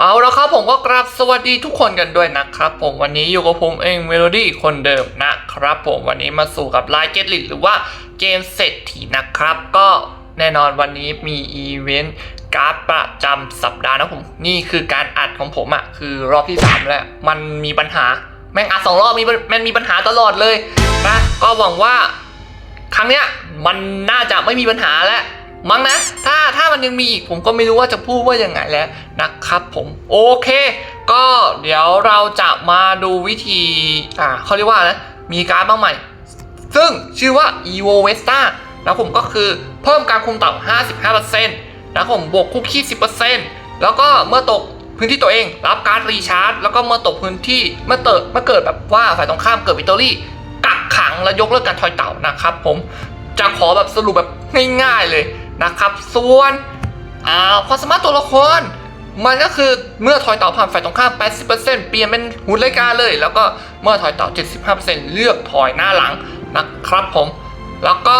เอาละครับผมก็กราบสวัสดีทุกคนกันด้วยนะครับ ผมวันนี้อยู่กับผมเองเมโลดี้คนเดิมนะครับ ผมวันนี้มาสู่กับไลน์เกตลิหรือว่าเกมเศรษฐีนะครับ ก็แน่นอนวันนี้มีอีเวนต์การ์ดประจำสัปดาห์นะผม นี่คือการอัดของผมอะ่ะคือรอบที่สามแล้ว มันมีปัญหา แม่งอัดสองรอบมีมันมีปัญหาตลอดเลยนะก็หวังว่า ครั้งเนี้ยมันน่าจะไม่มีปัญหาแล้ว มั้งนะ ถ้าถ้ามันยังมีอีกผมก็ไม่รู้ว่าจะพูดว่ายังไงแล้วนะครับผมโอเค ก็เดี๋ยวเราจะมาดูวิธีอ่าเขาเรียกว่านะมีการดมางใหม่ ซึ่งชื่อว่า evo vesta นะผมก็คือเพิ่มการคุมต่ำ55%นะผมบวกคุกคี10%แล้วก็เมื่อตกพื้นที่ตัวเองรับการดรีชาร์จ แล้วก็เมื่อตกพื้นที่เมื่อเติดเมื่อเกิดแบบว่าฝ่ายตรงข้ามเกิดวิตอรี่กักขังและยกเลิกการทอยเต่านะครับผมจะขอแบบสรุปแบบง่ายๆเลย นะครับ ส่วนอ่าความสามารถตัวละคร มันก็คือเมื่อถอยเต่าผ่านฝ่ายตรงข้าม 80%เปลี่ยนเป็นหุ่นรายกาเลย แล้วก็เมื่อถอยเต่า75%เลือกถอยหน้าหลังนะครับผม แล้วก็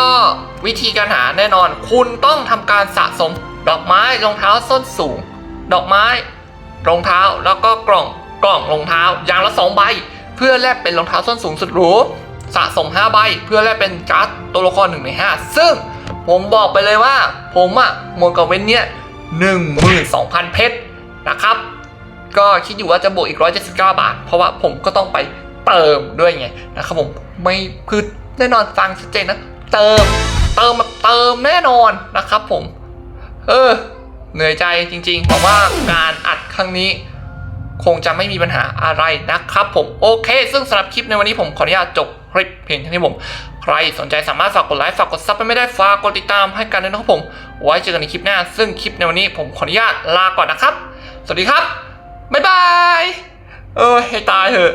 วิธีการหาแน่นอน คุณต้องทำการสะสม ดอกไม้รองเท้าส้นสูง ดอกไม้รองเท้าแล้วก็กล่องกล่องรองเท้าอย่างละ 2 ใบ เพื่อแลกเป็นรองเท้าส้นสูงสุดหรูสะสม 5 ใบ เพื่อแลกเป็นการ์ดตัวละคร1ใน 5 ซึ่ง ผมบอกไปเลยว่า ผมอะหมดกับเว้นเนี้ย12,000 เพชรนะครับ ก็คิดอยู่ว่าจะบวกอีก 179 บาท เพราะว่าผมก็ต้องไปเติมด้วยไงนะครับผมไม่คือแน่นอนฟังชัดเจนนะ เติม เติมแบบเติมแน่นอนนะครับผม เออ เหนื่อยใจจริงๆบอกว่าการอัดครั้งนี้ คงจะไม่มีปัญหาอะไรนะครับผมโอเค ซึ่งสำหรับคลิปในวันนี้ผมขออนุญาตจบคลิปเพียงเท่านี้ผม ใครสนใจสามารถฝากกดไลค์ฝากกดซับไปไม่ได้ฝากกดติดตามให้กันด้วยนะครับผม ไว้เจอกันในคลิปหน้า ซึ่งคลิปในวันนี้ผมขออนุญาตลาก่อนนะครับ สวัสดีครับ บ๊ายบาย เออให้ตายเถอะ